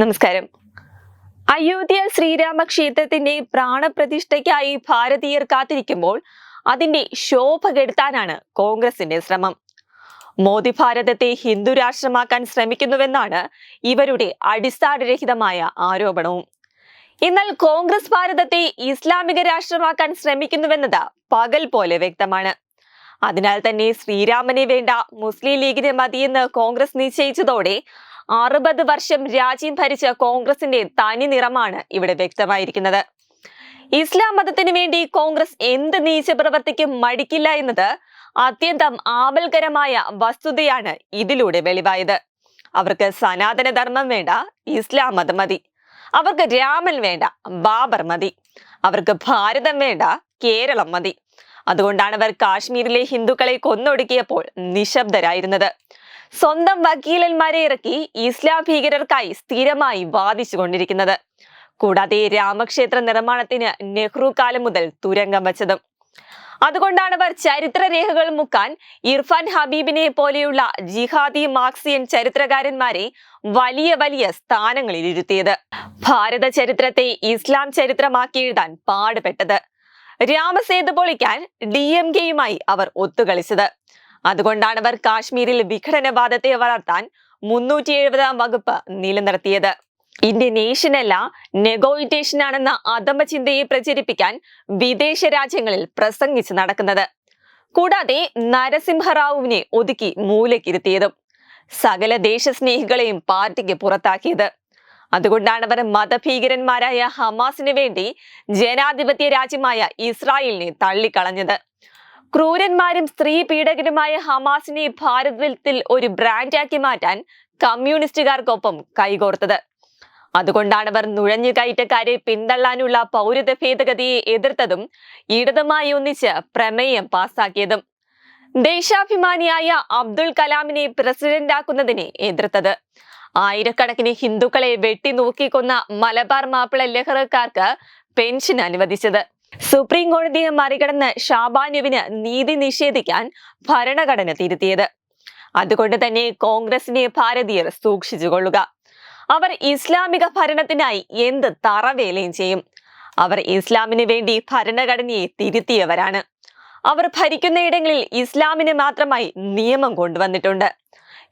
നമസ്കാരം. അയോധ്യ ശ്രീരാമ ക്ഷേത്രത്തിന്റെ പ്രാണപ്രതിഷ്ഠയ്ക്കായി ഭാരതീയർ കാത്തിരിക്കുമ്പോൾ അതിന്റെ ശോഭ കെടുത്താനാണ് കോൺഗ്രസിന്റെ ശ്രമം. മോദി ഭാരതത്തെ ഹിന്ദു രാഷ്ട്രമാക്കാൻ ശ്രമിക്കുന്നുവെന്നാണ് ഇവരുടെ അടിസ്ഥാനരഹിതമായ ആരോപണവും. എന്നാൽ കോൺഗ്രസ് ഭാരതത്തെ ഇസ്ലാമിക രാഷ്ട്രമാക്കാൻ ശ്രമിക്കുന്നുവെന്നത് പകൽ പോലെ വ്യക്തമാണ്. അതിനാൽ തന്നെ ശ്രീരാമനെ വേണ്ട മുസ്ലിം ലീഗിനെ മതിയെന്ന് കോൺഗ്രസ് നിശ്ചയിച്ചതോടെ അറുപത് വർഷം രാജ്യം ഭരിച്ച കോൺഗ്രസിന്റെ തനി നിറമാണ് ഇവിടെ വ്യക്തമായിരിക്കുന്നത്. ഇസ്ലാം മതത്തിനു വേണ്ടി കോൺഗ്രസ് എന്ത് നീചപ്രവർത്തിക്കും മടിക്കില്ല എന്നത് അത്യന്തം ആപൽകരമായ വസ്തുതയാണ് ഇതിലൂടെ വെളിവായത്. അവർക്ക് സനാതന ധർമ്മം വേണ്ട ഇസ്ലാം മതം മതി. അവർക്ക് രാമൻ വേണ്ട ബാബർ മതി. അവർക്ക് ഭാരതം വേണ്ട കേരളം മതി. അതുകൊണ്ടാണ് അവർ കാശ്മീരിലെ ഹിന്ദുക്കളെ കൊന്നൊടുക്കിയപ്പോൾ നിശബ്ദരായിരുന്നത്. സ്വന്തം വക്കീലന്മാരെ ഇറക്കി ഇസ്ലാം ഭീകരർക്കായി സ്ഥിരമായി വാദിച്ചുകൊണ്ടിരിക്കുന്നത്. കൂടാതെ രാമക്ഷേത്ര നിർമ്മാണത്തിന് നെഹ്റു കാലം മുതൽ തുരങ്കം വച്ചതും. അതുകൊണ്ടാണ് അവർ ചരിത്ര രേഖകൾ മുക്കാൻ ഇർഫാൻ ഹബീബിനെ പോലെയുള്ള ജിഹാദി മാർക്സിയൻ ചരിത്രകാരന്മാരെ വലിയ വലിയ സ്ഥാനങ്ങളിൽ ഇരുത്തിയത്. ഭാരത ചരിത്രത്തെ ഇസ്ലാം ചരിത്രമാക്കി എഴുതാൻ പാടുപെട്ടത്. രാമസേതു പൊളിക്കാൻ ഡി എം കെയുമായി അവർ ഒത്തുകളിച്ചത്. അതുകൊണ്ടാണ് അവർ കാശ്മീരിൽ വിഘടനവാദത്തെ വളർത്താൻ മുന്നൂറ്റി എഴുപതാം വകുപ്പ് നിലനിർത്തിയത് ഇന്ത്യൻ നേഷനല്ല നെഗോയിറ്റേഷൻ ആണെന്ന അധമ ചിന്തയെ പ്രചരിപ്പിക്കാൻ വിദേശ രാജ്യങ്ങളിൽ പ്രസംഗിച്ച് നടക്കുന്നത്. കൂടാതെ നരസിംഹറാവുവിനെ ഒതുക്കി മൂലക്കിരുത്തിയതും സകല ദേശസ്നേഹികളെയും പാർട്ടിക്ക് പുറത്താക്കിയത്. അതുകൊണ്ടാണ് അവർ മതഭീകരന്മാരായ ഹമാസിന് വേണ്ടി ജനാധിപത്യ രാജ്യമായ ഇസ്രായേലിനെ തള്ളിക്കളഞ്ഞത്. ക്രൂരന്മാരും സ്ത്രീ പീഡകരുമായ ഹമാസിനെ ഭാരതത്തിൽ ഒരു ബ്രാൻഡാക്കി മാറ്റാൻ കമ്മ്യൂണിസ്റ്റുകാർക്കൊപ്പം കൈകോർത്തത്. അതുകൊണ്ടാണ് അവർ നുഴഞ്ഞു കയറ്റക്കാരെ പിന്തള്ളാനുള്ള പൗരത്വ ഭേദഗതിയെ എതിർത്തതും ഇടതുമായി ഒന്നിച്ച് പ്രമേയം പാസാക്കിയതും ദേശാഭിമാനിയായ അബ്ദുൾ കലാമിനെ പ്രസിഡന്റാക്കുന്നതിനെ എതിർത്തത്. ആയിരക്കണക്കിന് ഹിന്ദുക്കളെ വെട്ടി നോക്കിക്കൊന്ന മലബാർ മാപ്പിള ലഹറക്കാർക്ക് പെൻഷൻ അനുവദിച്ചത്. സുപ്രീം കോടതിയെ മറികടന്ന് ഷാബാനുവിന് നീതി നിഷേധിക്കാൻ ഭരണഘടന തിരുത്തിയത്. അതുകൊണ്ട് തന്നെ കോൺഗ്രസിനെ ഭാരതീയർ സൂക്ഷിച്ചുകൊള്ളുക അവർ ഇസ്ലാമിക ഭരണത്തിനായി എന്ത് തറവേലയും ചെയ്യും? അവർ ഇസ്ലാമിന് വേണ്ടി ഭരണഘടനയെ തിരുത്തിയവരാണ്. അവർ ഭരിക്കുന്ന ഇടങ്ങളിൽ ഇസ്ലാമിന് മാത്രമായി നിയമം കൊണ്ടുവന്നിട്ടുണ്ട്.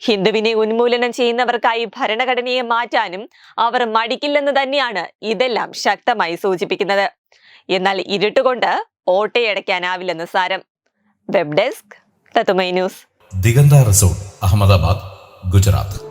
ഹിന്ദുവിനെ ഉന്മൂലനം ചെയ്യുന്നവർക്കായി ഭരണഘടനയെ മാറ്റാനും അവർ മടിക്കില്ലെന്ന് തന്നെയാണ് ഇതെല്ലാം ശക്തമായി സൂചിപ്പിക്കുന്നത്. എന്നാൽ ഇരുട്ടുകൊണ്ട് ഓട്ടയടയ്ക്കാനാവില്ലെന്ന് സാരം. Web desk news. Digantha resort Ahmedabad Gujarat.